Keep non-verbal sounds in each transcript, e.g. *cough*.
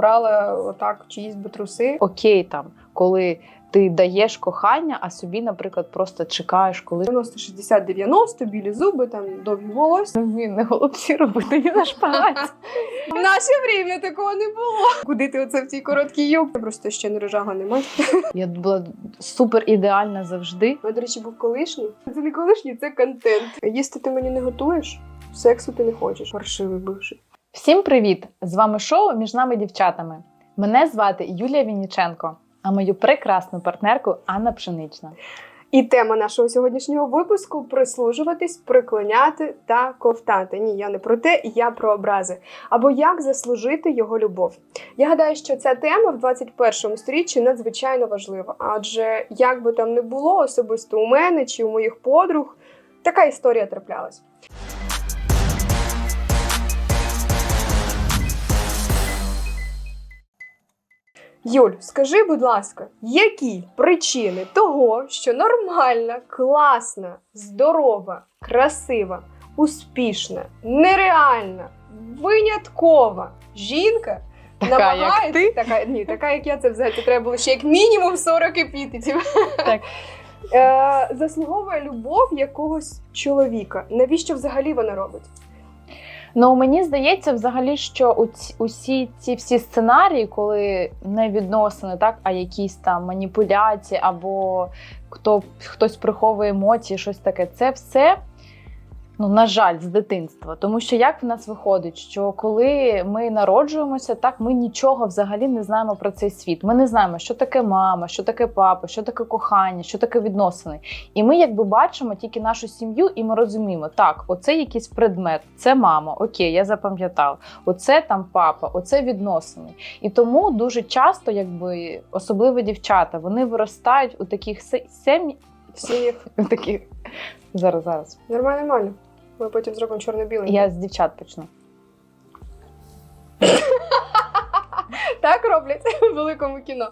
брала отак чиїсь би труси. Окей, там, коли ти даєш кохання, а собі, наприклад, просто чекаєш, коли 90, 60, 90, білі зуби, там довгі волосся. він не голубці робити ні на шпагаті. *laughs* В наше время такого не було. Куди ти оце в цій короткій юбці? Я Просто ще не рожала нема. *laughs* Я була супер ідеальна завжди. Ну, до речі, був колишній. Це не колишній, це контент. Їсти ти мені не готуєш, сексу ти не хочеш. Паршивий бивший. Всім привіт! З вами шоу між нами дівчатами. Мене звати Юлія Вінніченко, а мою прекрасну партнерку Анна Пшенична. І тема нашого сьогоднішнього випуску прислужуватись, приклоняти та ковтати. Ні, я не про те, я про образи. Або як заслужити його любов. Я гадаю, що ця тема в 21 сторіччі надзвичайно важлива. Адже як би там не було, особисто у мене чи у моїх подруг, така історія траплялась. Юль, скажи, будь ласка, які причини того, що нормальна, класна, здорова, красива, успішна, нереальна, виняткова жінка Така, як намагається ти? така, ні, така, як я це взагалі треба було ще як мінімум 40 епітетів. Так. Е, заслуговує любов якогось чоловіка. Навіщо взагалі вона робить? Ну мені здається, взагалі, що усі ці всі сценарії, коли не відносини, так, а якісь там маніпуляції, або хто хтось приховує емоції, щось таке, це все. Ну, на жаль, з дитинства. Тому що як в нас виходить, що коли ми народжуємося, так ми нічого взагалі не знаємо про цей світ. Ми не знаємо, що таке мама, що таке папа, що таке кохання, що таке відносини. І ми якби бачимо тільки нашу сім'ю, і ми розуміємо, так, оце якийсь предмет, це мама, окей, я запам'ятав. Оце там папа, оце відносини. І тому дуже часто, якби особливо дівчата, вони виростають у таких сім'ях таких зараз, зараз. нормально, нормально. Ми потім зробимо чорно-білий. Я з дівчат почну. *laughs* Так роблять *laughs* в великому кіно.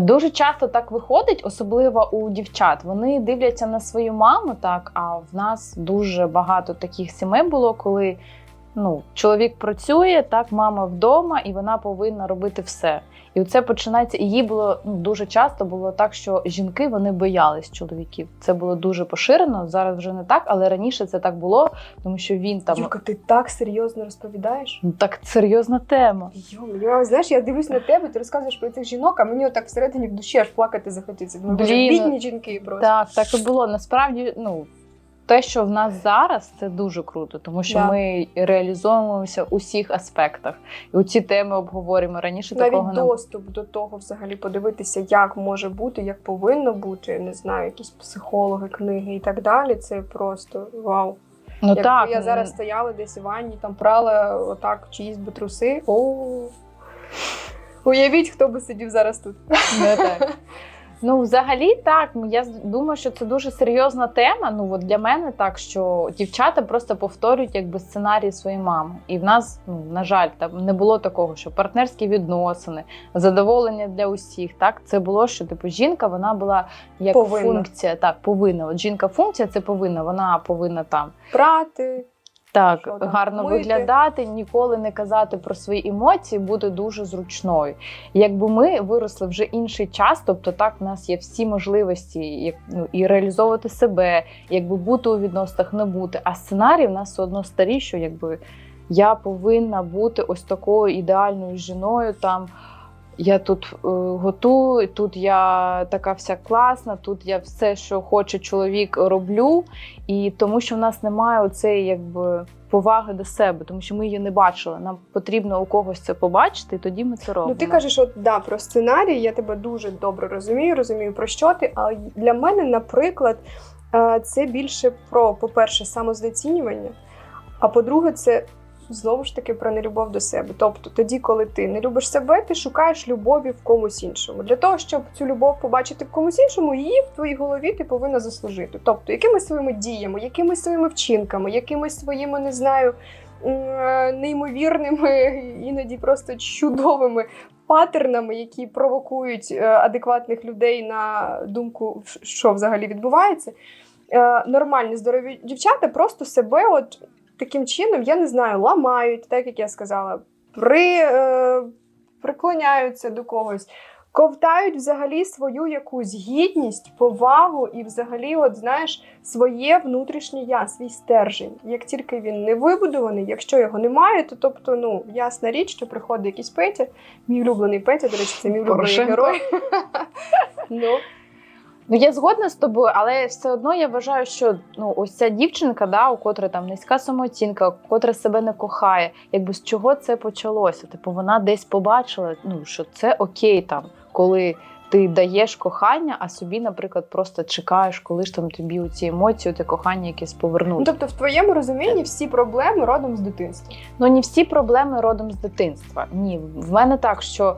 Дуже часто так виходить, особливо у дівчат. Вони дивляться на свою маму, так а в нас дуже багато таких сімей було, коли ну, чоловік працює, так, мама вдома, і вона повинна робити все. І це починається. І їй було ну, дуже часто було так, що жінки вони боялись чоловіків. Це було дуже поширено. Зараз вже не так, але раніше це так було, тому що він там Юлька, ти так серйозно розповідаєш? ну, так серйозна тема. Йо, я, знаєш, я дивлюсь на тебе, ти розказуєш про цих жінок, а мені отак всередині в душі аж плакати захотіться. Думаю, боже, бідні жінки просто. Так, так і було. Насправді, ну те, що в нас зараз, це дуже круто, тому що Да. ми реалізовуємося у всіх аспектах. І у ці теми обговорюємо раніше. такого Навіть не доступ до того, взагалі подивитися, як може бути, як повинно бути. Не знаю, якісь психологи, книги і так далі. Це просто вау. ну Якби так я зараз стояла десь у ванні, там прала отак чиїсь би труси. О. Уявіть, хто би сидів зараз тут. не так. *laughs* Ну, взагалі, так. Я думаю, що це дуже серйозна тема. Ну, от для мене так, що дівчата просто повторюють якби сценарій своєї мами. І в нас, ну, на жаль, там не було такого, що партнерські відносини, задоволення для усіх. Так, це було, що типу жінка вона була як Повинна. функція. Так, повинна. От жінка функція це повинна. Вона повинна там Прати. Так Що там, гарно мити? виглядати, ніколи не казати про свої емоції, бути дуже зручною. Якби ми виросли вже інший час, тобто так в нас є всі можливості, як ну і реалізовувати себе, якби бути у відносинах, не бути. А сценарій в нас все одно старі, що якби я повинна бути ось такою ідеальною жіною там. Я тут е, готую, тут я така вся класна, тут я все, що хоче чоловік, роблю. І тому, що в нас немає оцеї якби поваги до себе, тому що ми її не бачили. Нам потрібно у когось це побачити, і тоді ми це робимо. Ну, ти кажеш, от да, про сценарій, я тебе дуже добре розумію, розумію про що ти. Але для мене, наприклад, е, це більше про, по-перше, самознецінювання, а по-друге, це знову ж таки про нелюбов до себе. Тобто, тоді, коли ти не любиш себе, ти шукаєш любові в комусь іншому. Для того, щоб цю любов побачити в комусь іншому, її в твоїй голові ти повинна заслужити. Тобто, якимись своїми діями, якимись своїми вчинками, якимись своїми, не знаю. е, Неймовірними, іноді просто чудовими паттернами, які провокують е, адекватних людей на думку, що взагалі відбувається. Е, Нормальні здорові дівчата просто себе, от таким чином, я не знаю, ламають, так як я сказала, при, е, приклоняються до когось, ковтають взагалі свою якусь гідність, повагу і взагалі, от знаєш, своє внутрішнє я, свій стержень. Як тільки він не вибудований, якщо його немає, то тобто, ну ясна річ, що приходить якийсь Петя, мій улюблений Петя, до речі, це мій улюблений Порошенко. герой. *laughs* Ну, я згодна з тобою, але все одно я вважаю, що ну ось ця дівчинка, да, у котрої там низька самооцінка, котра себе не кохає, якби з чого це почалося? Типу, вона десь побачила, ну що це окей, там, коли ти даєш кохання, а собі, наприклад, просто чекаєш, коли ж там тобі у ці емоції, те кохання якесь ну, тобто, в твоєму розумінні всі проблеми родом з дитинства. Ну, не всі проблеми родом з дитинства. Ні, в мене так, що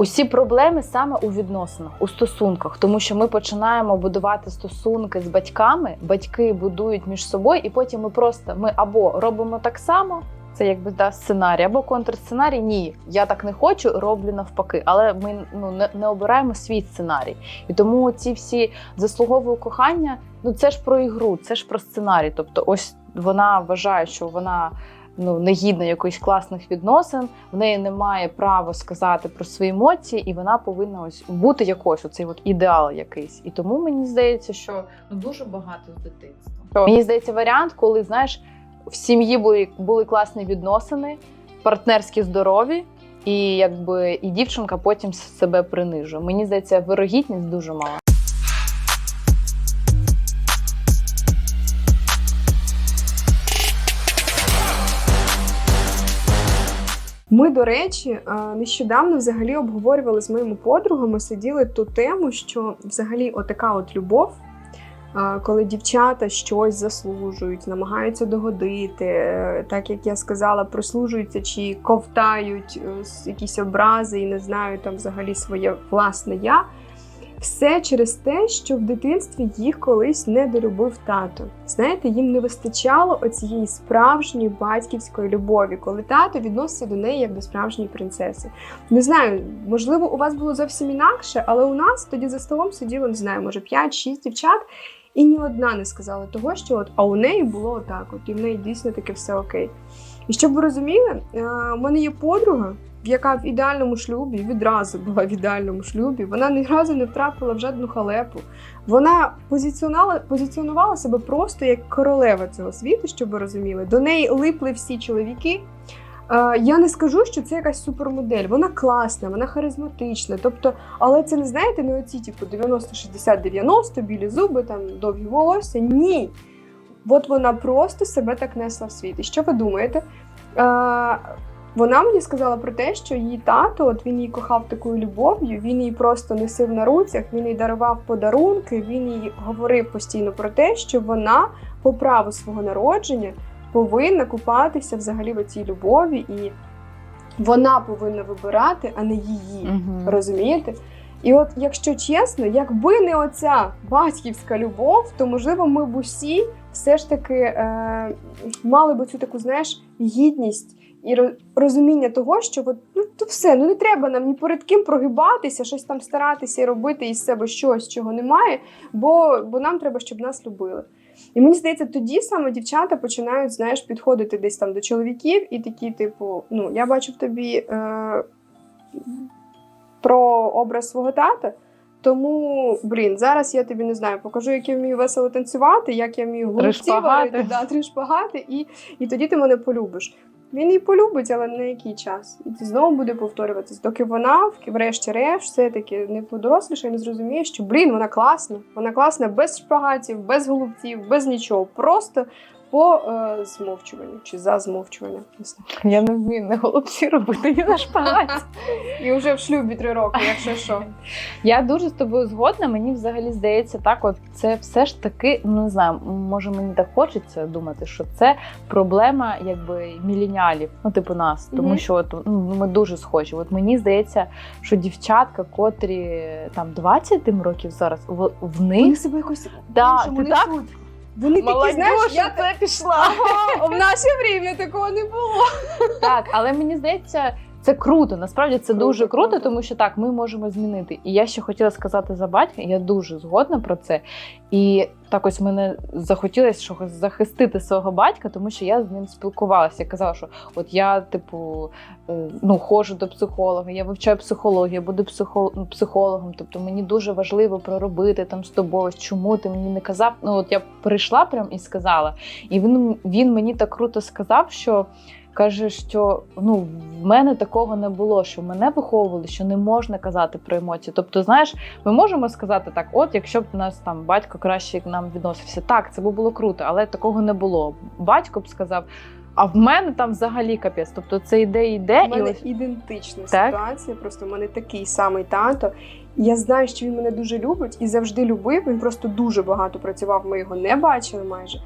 усі проблеми саме у відносинах, у стосунках, тому що ми починаємо будувати стосунки з батьками, батьки будують між собою, і потім ми просто ми або робимо так само. Це якби да, сценарій, або контрсценарій. Ні, я так не хочу, роблю навпаки. Але ми ну не, не обираємо свій сценарій. І тому ці всі заслуговує кохання. Ну це ж про ігру, це ж про сценарій. Тобто, ось вона вважає, що вона ну не гідна якоїсь класних відносин, в неї немає права сказати про свої емоції, і вона повинна ось бути якось оцей от ідеал якийсь. І тому мені здається, що ну дуже багато з дитинства. Мені здається, варіант, коли знаєш, в сім'ї були, були класні відносини, партнерські здорові. І якби і дівчинка потім себе принижує. Мені здається, вирогідність дуже мала. Ми, до речі, е, нещодавно взагалі обговорювали з моїми подругами, сиділи ту тему, що взагалі отака от любов, е, коли дівчата щось заслужують, намагаються догодити, е, так як я сказала, прислужуються чи ковтають якісь образи і не знають там взагалі своє власне я. Все через те, що в дитинстві їх колись недолюбив тато. Знаєте, їм не вистачало оцієї справжньої батьківської любові, коли тато відноситься до неї як до справжньої принцеси. Не знаю, можливо, у вас було зовсім інакше, але у нас тоді за столом сиділо, не знаю, може 5-6 дівчат, і ні одна не сказала того, що от, а у неї було отак, от, і в неї дійсно таке все окей. І щоб ви розуміли, е, у мене є подруга, яка в ідеальному шлюбі відразу була в ідеальному шлюбі. Вона ні разу не втрапила в жодну халепу. Вона позиціонувала, позиціонувала себе просто як королева цього світу, щоб ви розуміли. До неї липли всі чоловіки. Е, Я не скажу, що це якась супермодель. Вона класна, вона харизматична. Тобто, але це не знаєте, не оці типу 90-60-90, білі зуби, там довгі волосся. Ні. От вона просто себе так несла в світ. І що ви думаєте? Вона мені сказала про те, що її тато, от він її кохав такою любов'ю, він її просто носив на руцях, він їй дарував подарунки, він їй говорив постійно про те, що вона по праву свого народження повинна купатися взагалі в цій любові, і вона повинна вибирати, а не її. Мгм. Розумієте? І от, якщо чесно, якби не оця батьківська любов, то можливо ми б усі все ж таки е, мали б цю таку, знаєш, гідність і розуміння того, що от, ну то все, ну не треба нам ні перед ким прогибатися, щось там старатися і робити із себе щось, чого немає, бо, бо нам треба, щоб нас любили. І мені здається, тоді саме дівчата починають, знаєш, підходити десь там до чоловіків і такі, типу, ну, я бачу в тобі е, про образ свого тата. Тому, блін, зараз я тобі не знаю, покажу, як я вмію весело танцювати, як я вмію варити, да, три шпагати, і, і тоді ти мене полюбиш. Він її полюбить, але на який час? І знову буде повторюватись, доки вона, врешті-решт, все-таки не подоросліша і не зрозуміє, що блін, вона класна. Вона класна без шпагатів, без голубців, без нічого. Просто по е, змовчуванню чи за знаю. Я не вмію не голубці робити ні на шпагаті. І вже в шлюбі три роки, якщо що. Я дуже з тобою згодна. Мені взагалі здається, так от це все ж таки, ну не знаю, може мені так хочеться думати, що це проблема якби міленіалів, ну типу нас, тому Мгм. що от, ну, ми дуже схожі. От мені здається, що дівчатка, котрі там 20 тим років зараз, в, в Вони них себе якось Да, ти так? Вони такі, знаєш, я це пішла. Ага, в наше время такого не було. Так, але мені здається, це круто. Насправді це Круто, дуже круто, круто. тому що так, ми можемо змінити. І я ще хотіла сказати за батька, я дуже згодна про це. І так ось мене захотілося що захистити свого батька, тому що я з ним спілкувалася. Я казала, що от я, типу, е, ну, ходжу до психолога, я вивчаю психологію, я буду психологом. Тобто мені дуже важливо проробити там з тобою, чому ти мені не казав. Ну, от я прийшла прям і сказала. І він, він мені так круто сказав, що. Каже, що ну в мене такого не було, що мене виховували, що не можна казати про емоції. Тобто, знаєш, ми можемо сказати так: от, якщо б у нас там батько краще к нам відносився, так це б було круто, але такого не було. Батько б сказав, а в мене там взагалі капець. Тобто це йде, йде, У і мене ось ідентична Так? ситуація. Просто в мене такий самий тато. Я знаю, що він мене дуже любить і завжди любив. Він просто дуже багато працював. Ми його не бачили майже.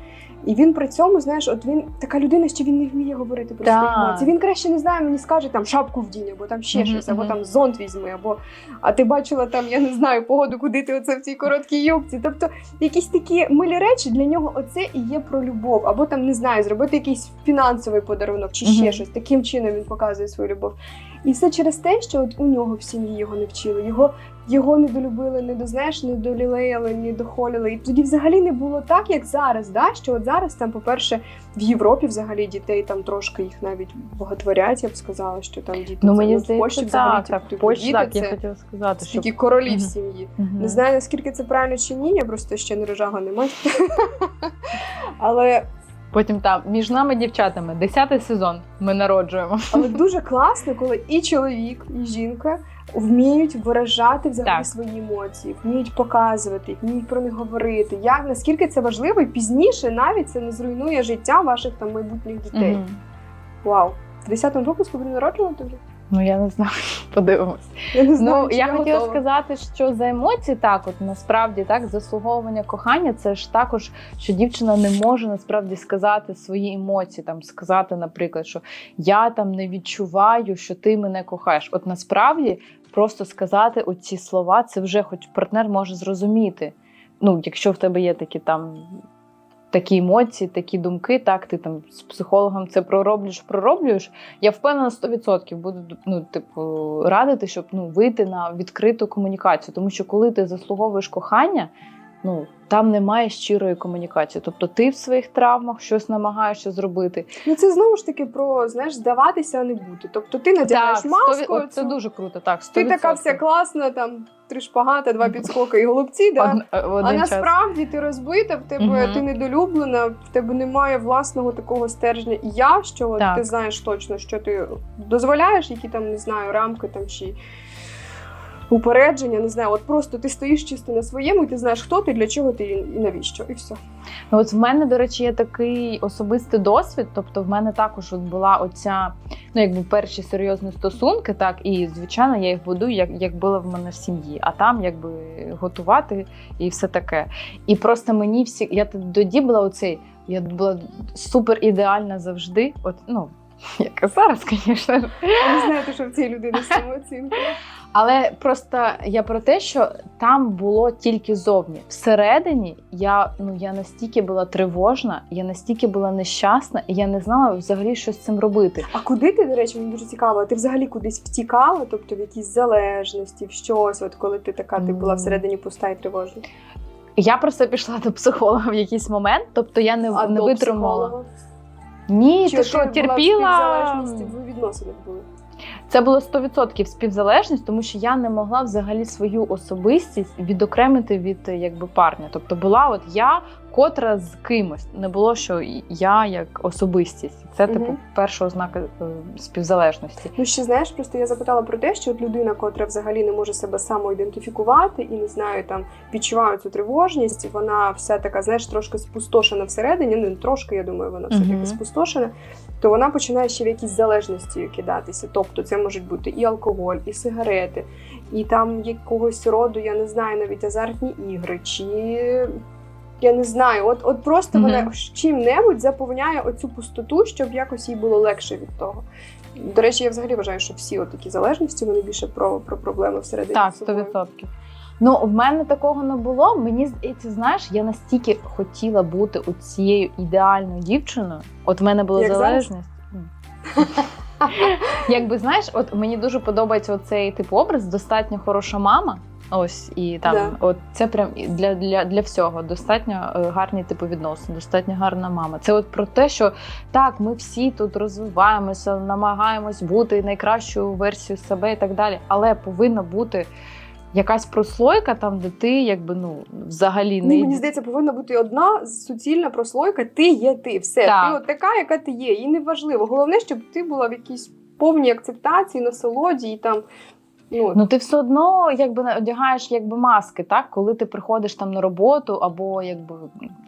І він при цьому, знаєш, от він така людина, що він не вміє говорити про свої емоції. Він краще не знає, мені скаже там шапку вдінь, або там ще Мгм, щось, або там зонт візьми, або а ти бачила там, я не знаю, погоду, куди ти оце в цій короткій юбці. Тобто якісь такі милі речі для нього оце і є про любов, або там не знаю, зробити якийсь фінансовий подарунок чи ще Мгм. щось. Таким чином він показує свою любов. І все через те, що от у нього в сім'ї його не вчили. Його, його не долюбили, не дознаєш, не долілеяли, не дохоліли. І тоді взагалі не було так, як зараз. Да? Що от зараз там, по-перше, в Європі взагалі дітей там трошки їх навіть боготворять, я б сказала, що там діти ну мені в Польщі здається, взагалі так, так, типу, Польщі, діти так, я це хотіла сказати, що такі королі в сім'ї. Мгм. Не знаю, наскільки це правильно чи ні, я просто ще не рожала, не мать. Але Потім там між нами дівчатами, десятий сезон. Ми народжуємо. Але дуже класно, коли і чоловік, і жінка вміють виражати взагалі Так. свої емоції, вміють показувати, вміють про них говорити. Як наскільки це важливо, і пізніше навіть це не зруйнує життя ваших там майбутніх дітей. Угу. Вау! В 10-му випуску буде народжувати вже? Ну я не знаю, *laughs* подивимось. Я не знаю. Ну я хотіла готова. сказати, що за емоції так, от насправді так, заслуговування кохання, це ж також, що дівчина не може насправді сказати свої емоції, там сказати, наприклад, що я там не відчуваю, що ти мене кохаєш. От насправді просто сказати оці слова, це вже хоч партнер може зрозуміти. Ну, якщо в тебе є такі там. Такі емоції, такі думки, так ти там з психологом це пророблюєш, пророблюєш. Я впевнена 100% буду ну, типу, радити, щоб ну, вийти на відкриту комунікацію. Тому що коли ти заслуговуєш кохання, ну там немає щирої комунікації. Тобто ти в своїх травмах щось намагаєшся зробити. Ну це знову ж таки про знаєш, здаватися, а не бути. Тобто ти надягаєш Так, маску. сто- от це дуже круто. Так, 100%. ти така вся класна, там три шпагата, два підскоки і голубці. Да? Од- е, А час. насправді ти розбита, в тебе Мгм. ти недолюблена, в тебе немає власного такого стержня. І я, що Так. ти знаєш точно, що ти дозволяєш, які там не знаю, рамки там чи упередження, не знаю. От просто ти стоїш чисто на своєму, і ти знаєш, хто ти, для чого ти і навіщо, і все. Ну, от в мене, до речі, є такий особистий досвід. Тобто, в мене також от була оця, ну якби перші серйозні стосунки, так і звичайно, я їх будую, як, як було в мене в сім'ї, а там якби готувати і все таке. І просто мені всі, я тоді була оцей, я була супер ідеальна завжди. От ну. Як і зараз, звісно. ви знаєте, що в цій людини самооцінка. Але просто я про те, що там було тільки зовні. Всередині я ну я настільки була тривожна, я настільки була нещасна, і я не знала взагалі, що з цим робити. А куди ти, до речі, мені дуже цікаво, ти взагалі кудись втікала, тобто в якісь залежності, в щось, от коли ти така, ти була всередині пуста і тривожна. Я просто пішла до психолога в якийсь момент, тобто я не, А не до витримала. психолога? Ні, Чи ти що терпіла? в відносинах були? Це було 100% співзалежність, тому що я не могла взагалі свою особистість відокремити від якби парня. Тобто була от я, котра з кимось. Не було, що я як особистість. Це типу Мгм. перша ознака е, співзалежності. Ну ще знаєш, просто я запитала про те, що от людина, котра взагалі не може себе самоідентифікувати і не знаю, там відчуває цю тривожність, вона вся така, знаєш, трошки спустошена всередині. Ну трошки, я думаю, вона все таки Мгм. спустошена. То вона починає ще в якісь залежності кидатися. Тобто це можуть бути і алкоголь, і сигарети, і там якогось роду, я не знаю, навіть азартні ігри, чи я не знаю, от, от просто Мгм. вона чим-небудь заповняє оцю пустоту, щоб якось їй було легше від того. До речі, я взагалі вважаю, що всі такі залежності вони більше про, про проблеми всередині. Так, з собою. 100%. Ну, в мене такого не було. Мені здається, знаєш, я настільки хотіла бути цією ідеальною дівчиною. От в мене була Як залежність. М. *laughs* *laughs* Якби знаєш, от мені дуже подобається оцей типу образ, достатньо хороша мама. Ось і там, Да. от це прям для, для, для всього. Достатньо е, гарні типу відносини, достатньо гарна мама. Це от про те, що так, ми всі тут розвиваємося, намагаємось бути найкращою версією себе і так далі. Але повинна бути якась прослойка там, де ти якби ну взагалі не Ні, мені здається, повинна бути одна суцільна прослойка. Ти є ти. Все, Так. ти от така, яка ти є. І не важливо. Головне, щоб ти була в якійсь повній акцептації, насолоді і там. Ну, Ну, ти все одно якби на- одягаєш якби маски, так? Коли ти приходиш там на роботу або якби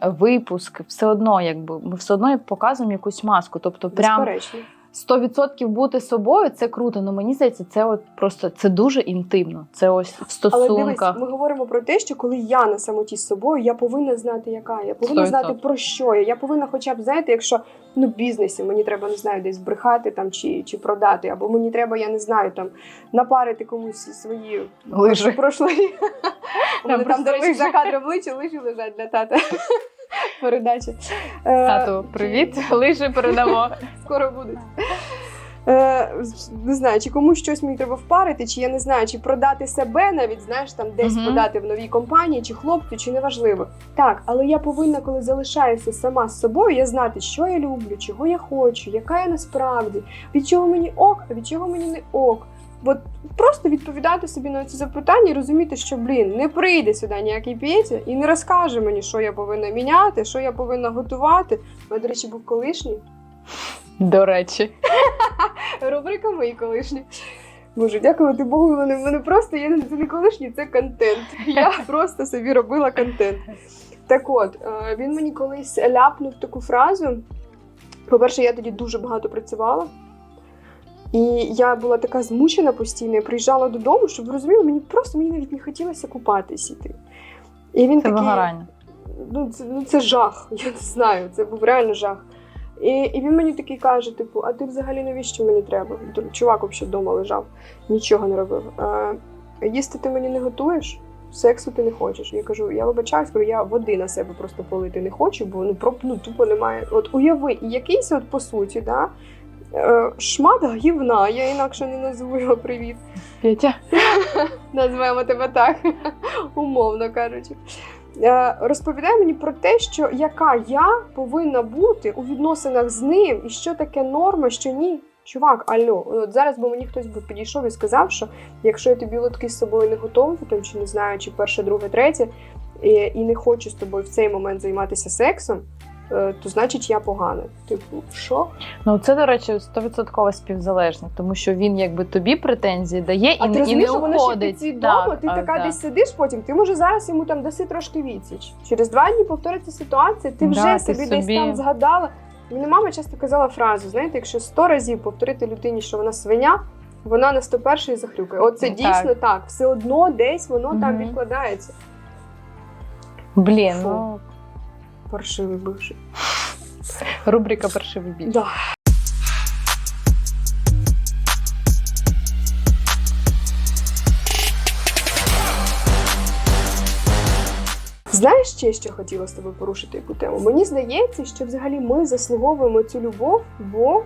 випуск, все одно, якби ми все одно показуємо якусь маску. Тобто, прям безперечно. 100% бути собою це круто. Ну мені здається, це от просто це дуже інтимно. Це ось в Але дивись, ми говоримо про те, що коли я на самоті з собою, я повинна знати, яка я. повинна 100%. знати про що я. Я повинна, хоча б знаєте, якщо ну бізнесі мені треба не знаю, десь брехати там чи, чи продати, або мені треба, я не знаю, там напарити комусь свої Лижи. прошлої. У там, до речі, за кадром лижі, лижі лежать для тата. Передачі. Е, Тату, привіт, лижи передамо. *laughs* скоро будуть. Е, не знаю, чи комусь щось мені треба впарити, чи я не знаю, чи продати себе навіть, знаєш, там десь Мгм. подати в новій компанії, чи хлопцю, чи неважливо. Так, але я повинна, коли залишаюся сама з собою, я знати, що я люблю, чого я хочу, яка я насправді, від чого мені ок, а від чого мені не ок. От просто відповідати собі на ці запитання і розуміти, що блін, не прийде сюди ніякий Петя і не розкаже мені, що я повинна міняти, що я повинна готувати. У мене, до речі, був колишній. До речі, *laughs* Рубрика мої колишні. Боже, дякувати Богу, в мене, в мене просто я не колишній, це контент. Я *laughs* просто собі робила контент. Так от, е, він мені колись ляпнув таку фразу. По-перше, я тоді дуже багато працювала. І я була така змучена постійно, я приїжджала додому, щоб ви розуміли, мені просто мені навіть не хотілося купатись іти. І він це такий, вигорання. ну це, ну це жах, *laughs* я не знаю, це був реально жах. І, і він мені такий каже: типу, а ти взагалі навіщо мені треба? Чувак взагалі вдома лежав, нічого не робив. Е, їсти ти мені не готуєш, сексу ти не хочеш. Я кажу, я вибачаюсь, я води на себе просто полити не хочу, бо ну, про, ну тупо немає. От уяви, якийсь, от по суті, да, шмат гівна, я інакше не назву його привіт. Петя. *laughs* Назвемо тебе так, *laughs* умовно кажучи. Е, Розповідає мені про те, що яка я повинна бути у відносинах з ним, і що таке норма, що ні. Чувак, алло, от зараз би мені хтось би підійшов і сказав, що якщо я тобі лотки з собою не готовий, там чи не знаю, чи перше, друге, третє, і, і не хочу з тобою в цей момент займатися сексом, е, то значить я погана. Типу, що? Ну це, до речі, 100% співзалежник, тому що він якби тобі претензії дає і, А ти і не розумієш, що воно ще уходить. підсвідомо, Так, ти а, така так. десь сидиш потім, ти може зараз йому там даси трошки відсіч. Через два дні повториться ситуація, ти вже Да, ти собі, десь собі- там згадала. Мені мама часто казала фразу: знаєте, якщо сто разів повторити людині, що вона свиня, вона на 101 захрюкає. От це Так. дійсно так. Все одно десь воно там відкладається. Блін, Фу. Паршивий бивший. рубрика паршивий бій. Да. Знаєш ще, що хотіла з тобою порушити яку тему? Мені здається, що взагалі ми заслуговуємо цю любов, бо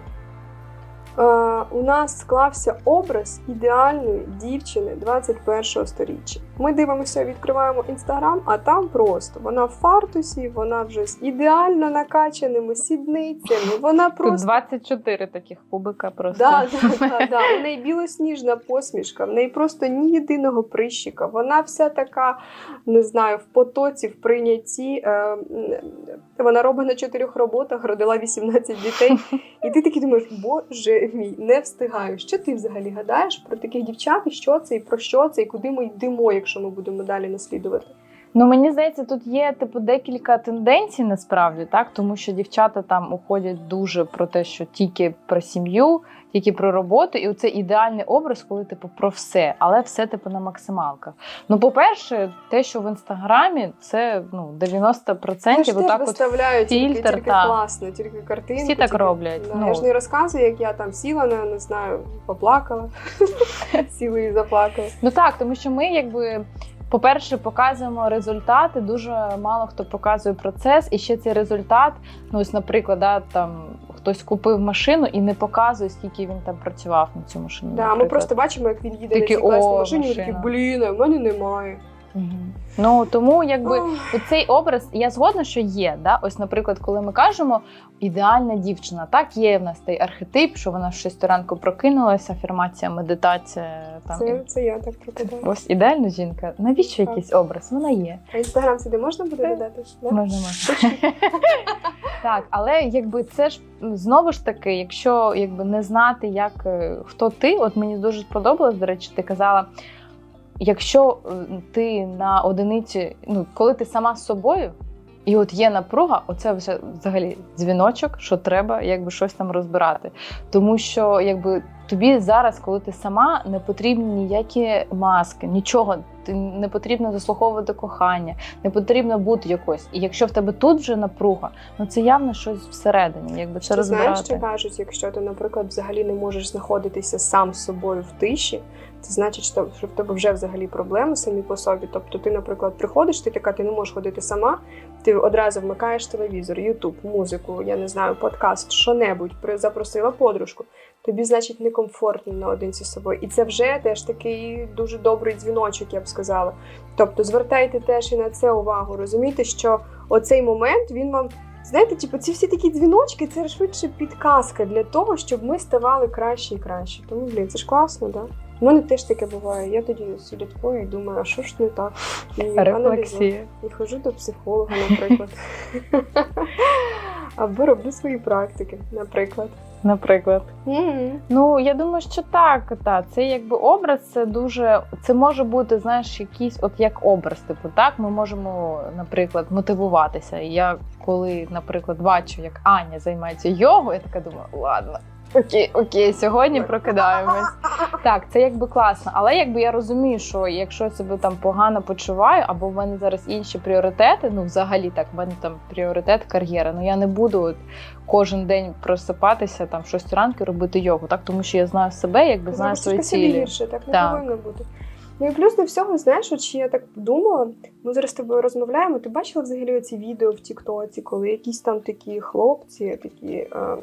е, у нас склався образ ідеальної дівчини 21-го сторіччя. Ми дивимося, відкриваємо інстаграм, а там просто вона в фартусі, вона вже з ідеально накачаними сідницями. Вона Тут просто 24 таких кубика просто. Да, да, да, да. У неї білосніжна посмішка, в неї просто ні єдиного прищика. Вона вся така, не знаю, в потоці, в прийнятті. Е, вона робить на чотирьох роботах, родила 18 дітей. І ти такий думаєш, боже мій, не встигаю. Що ти взагалі гадаєш про таких дівчат, і що це, і про що це, і куди ми йдемо, якщо ми будемо далі наслідувати? Ну мені здається, тут є типу декілька тенденцій насправді, так тому що дівчата там уходять дуже про те, що тільки про сім'ю, тільки про роботу, і це ідеальний образ, коли типу про все, але все типу на максималках. Ну, по-перше, те, що в інстаграмі, це ну 90% Я ж отак от виставляю тільки, тільки та. класно, тільки картинки. Всі так тільки- роблять, Да, ну. Я ж не розказую, як я там сіла на не знаю, поплакала. *laughs* Сіла і заплакала. Ну так, тому що ми якби. По-перше, показуємо результати. Дуже мало хто показує процес, і ще цей результат. Ну, ось, наприклад, да, там хтось купив машину і не показує, скільки він там працював на цю машину. Да, ми просто бачимо, як він їде Такі, на цій класній машині, і такі, машина». блін, а в мене немає. Ну тому якби цей образ, я згодна, що є. Да? Ось, наприклад, коли ми кажемо ідеальна дівчина, так є в нас той архетип, що вона в 6 ранку прокинулася, афірмація, медитація. Там Це, і- це я так прикидаю. ось ідеальна жінка. Навіщо Так. якийсь образ? Вона є. А інстаграм сюди можна буде додати? Да? Можна можна. *laughs* так, але якби це ж знову ж таки, якщо якби не знати, як е, хто ти, от мені дуже сподобалось, до речі, ти казала. Якщо е, ти на одиниці, ну коли ти сама з собою, і от є напруга, оце вже взагалі дзвіночок, що треба якби щось там розбирати. Тому що якби тобі зараз, коли ти сама, не потрібні ніякі маски, нічого. Ти не потрібно заслуховувати кохання, не потрібно бути якось. І якщо в тебе тут вже напруга, ну це явно щось всередині. Якби це Ти знаєш, що кажуть, якщо ти, наприклад, взагалі не можеш знаходитися сам з собою в тиші, це значить, що в тебе вже взагалі проблеми самі по собі. Тобто, ти, наприклад, приходиш, ти така, ти не можеш ходити сама, ти одразу вмикаєш телевізор, Ютуб, музику, я не знаю, подкаст, що-небудь, при- запросила подружку. Тобі, значить, некомфортно наодинці з собою. І це вже теж такий дуже добрий дзвіночок, я б сказала. Тобто, звертайте теж і на це увагу. Розумійте, що оцей момент він вам Знаєте, типу, ці всі такі дзвіночки це швидше підказка для того, щоб ми ставали краще і краще. Тому, блін, це ж класно, да? У мене теж таке буває. Я тоді слідкую і думаю, а що ж не так? І аналізую. Рефлексія. І ходжу до психолога, наприклад. *laughs* Або роблю свої практики, наприклад. Наприклад. Мгм. Ну я думаю, що так. Та це якби образ, це дуже це може бути, знаєш, якийсь от як образ. Типу, так ми можемо, наприклад, мотивуватися. І я коли, наприклад, бачу, як Аня займається йогою, я така думаю, ладно. Окей, окей, сьогодні прокидаємось. Так, це якби класно, але якби я розумію, що якщо я себе там погано почуваю, або в мене зараз інші пріоритети, ну взагалі так, в мене там пріоритет кар'єра. Ну я не буду от кожен день просипатися там в 6 ранку робити йогу, так тому що я знаю себе, якби знаю Зараз свої цілі. гірше, так не повинно бути. Ну і плюс до всього, знаєш, от ще я так думала, ми зараз з тобою розмовляємо. Ти бачила взагалі оці відео в Тіктоці, коли якісь там такі хлопці, такі е,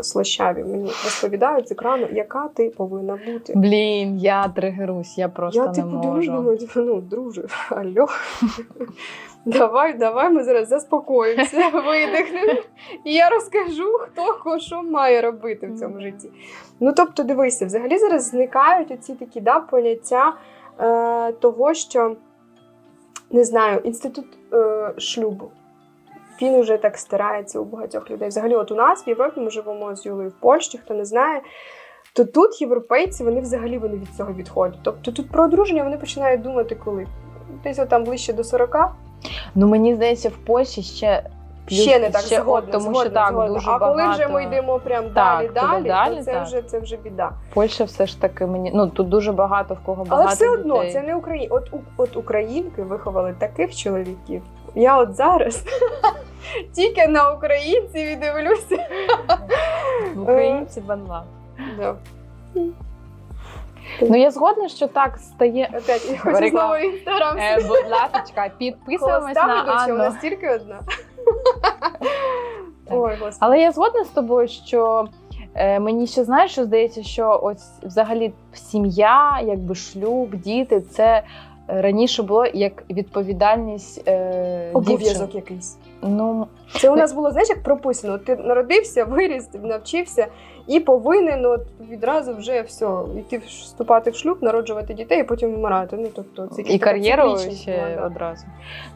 слащаві, мені розповідають з екрану, яка ти повинна бути. Блін, я тригерусь, я просто я не типу можу. думаю, типу, ну, друже, *laughs* алло. Давай, давай, ми зараз заспокоїмося, *laughs* видихнемо. І я розкажу, хто що має робити в цьому житті. Ну тобто, дивися, взагалі зараз зникають оці такі да, поняття е, того, що не знаю, інститут е, шлюбу. Він уже так старається у багатьох людей. Взагалі, от у нас в Європі ми живемо з Юлею в Польщі, хто не знає. То тут європейці вони взагалі вони від цього відходять. Тобто тут про одруження вони починають думати коли. Десь там ближче до 40, Ну мені здається, в Польщі ще ще не так ще згодна, тому згодна, що так згодна. дуже А коли багато. вже ми йдемо прям Так, далі, далі, далі, то це так. вже це вже біда. Польща все ж таки мені ну тут дуже багато в кого багато Але все одно дітей. це не Україна. От, от українки виховали таких чоловіків. Я от зараз *laughs* тільки на українців і дивлюся. Українці банла. Да. Ну я згодна, що так стає. Опять я хочу знову інстаграм. Е, будь ласка, підписуємось на Анну. нас тільки одна. Ой, господи. Але я згодна з тобою, що е, мені ще знаєш, що здається, що ось взагалі сім'я, якби шлюб, діти, це раніше було як відповідальність е, Обов'язок якийсь. Ну Це у нас було, знаєш, як прописано. Ти народився, виріс, навчився і повинен от відразу вже все, йти вступати в шлюб, народжувати дітей і потім вмирати. Ну тобто це і кар'єру ще да. одразу.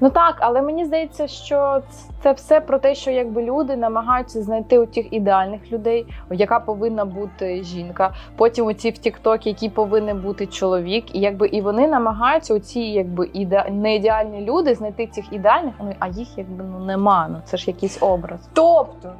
Ну так, але мені здається, що це все про те, що якби люди намагаються знайти у тих ідеальних людей, яка повинна бути жінка. Потім оці в TikTok, які повинен бути чоловік, і якби і вони намагаються оці якби іде... не ідеальні люди знайти цих ідеальних, ну а їх якби ну нема. Ну це ж якийсь образ. Тобто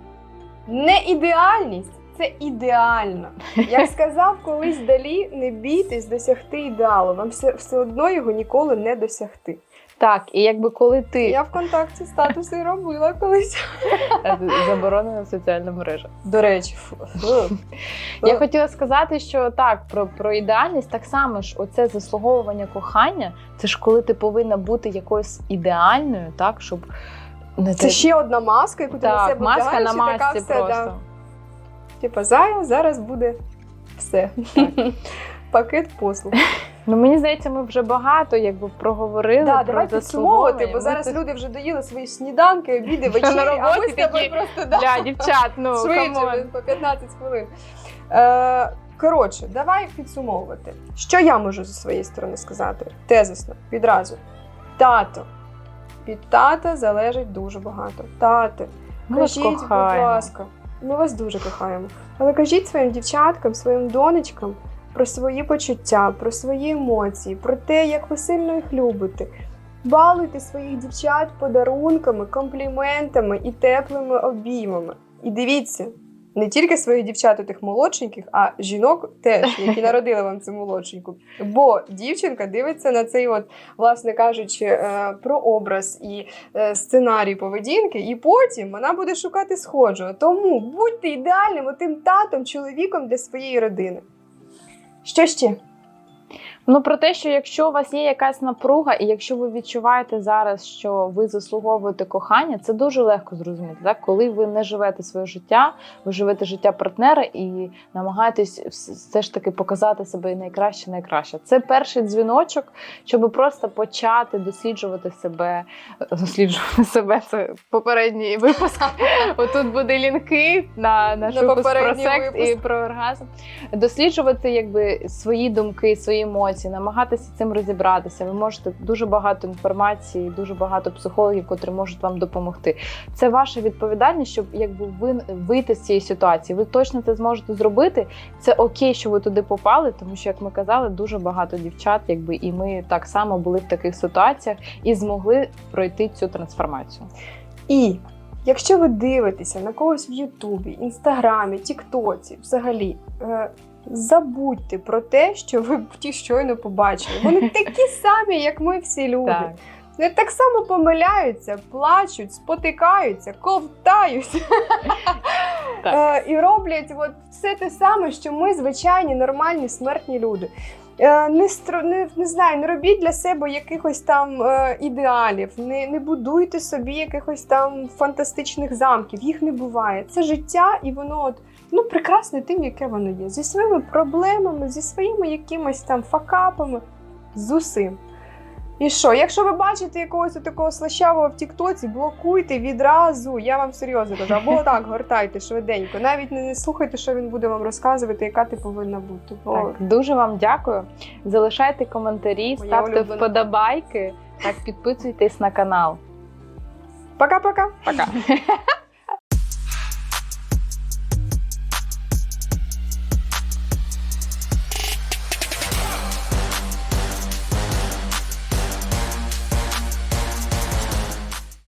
не ідеальність. Це ідеально. Як *laughs* сказав колись Далі, не бійтесь досягти ідеалу. Вам все, все одно його ніколи не досягти. Так, і якби коли ти Я ВКонтакті статуси робила колись. *laughs* заборонена соціальна мережа. До речі. *laughs* Я хотіла сказати, що так, про, про ідеальність так само ж, оце заслуговування кохання, це ж коли ти повинна бути якоюсь ідеальною, так, щоб не Це ще одна маска, яку ти на так, себе маска вдягаєш, на і така масці все, просто. да. типу, зая, зараз буде все. *laughs* Пакет послуг. Ну мені здається, ми вже багато якби проговорили. Да, про давай підсумовувати, бо Ми зараз тут- люди вже доїли свої сніданки, *laughs* обіди, вечері, на а ми роботі з тобою такі, просто да, Бля, дівчат, ну *laughs* швидше, камон. по 15 хвилин. Е, коротше, давай підсумовувати. Що я можу зі своєї сторони сказати? Тезисно, відразу. Тато. Від тата залежить дуже багато. Тати, Ми вас кажіть, будь ласка, ми вас дуже кохаємо. Але кажіть своїм дівчаткам, своїм донечкам про свої почуття, про свої емоції, про те, як ви сильно їх любите. Балуйте своїх дівчат подарунками, компліментами і теплими обіймами. І дивіться, не тільки своїх дівчат, тих молодшеньких, а жінок теж, які *laughs* народили вам цю молодшеньку. Бо дівчинка дивиться на цей, от, власне кажучи, е, про образ і е, сценарій поведінки, і потім вона буде шукати схожого. Тому будьте ідеальним тим татом, чоловіком для своєї родини. Що ще? Ну про те, що якщо у вас є якась напруга, і якщо ви відчуваєте зараз, що ви заслуговуєте кохання, це дуже легко зрозуміти. Так? Коли ви не живете своє життя, ви живете життя партнера і намагаєтесь все ж таки показати себе найкраще, найкраще. Це перший дзвіночок, щоб просто почати досліджувати себе, досліджувати себе. Це попередній випуск. *laughs* Отут буде лінки на наш На випуск про секс і про оргазм. Досліджувати якби свої думки, свої емоції, намагатися цим розібратися. Ви можете дуже багато інформації, дуже багато психологів, котрі можуть вам допомогти. Це ваша відповідальність, щоб якби ви вийти з цієї ситуації. Ви точно це зможете зробити. Це окей, що ви туди попали, тому що, як ми казали, дуже багато дівчат, якби і ми так само були в таких ситуаціях і змогли пройти цю трансформацію. І якщо ви дивитеся на когось в Ютубі, Інстаграмі, Тіктоці, взагалі. Забудьте про те, що ви ті щойно побачили. Вони *laughs* такі самі, як ми всі люди. Так. Вони так само помиляються, плачуть, спотикаються, ковтають *laughs* Так. Е, і роблять от все те саме, що ми звичайні нормальні смертні люди. Е, Не, не, не знаю, не робіть для себе якихось там е, ідеалів, не, не будуйте собі якихось там фантастичних замків. Їх не буває. Це життя, і воно от ну прекрасне тим, яке воно є. Зі своїми проблемами, зі своїми якимись там факапами, з усім. І що, якщо ви бачите якогось такого слащавого в Тіктоці, блокуйте відразу. Я вам серйозно кажу, або *laughs* так гортайте швиденько. Навіть не, слухайте, що він буде вам розказувати, яка ти повинна бути. Так, дуже вам дякую. Залишайте коментарі, Моя ставте улюблена. вподобайки, так підписуйтесь на канал. пока-пока. Пока. *laughs*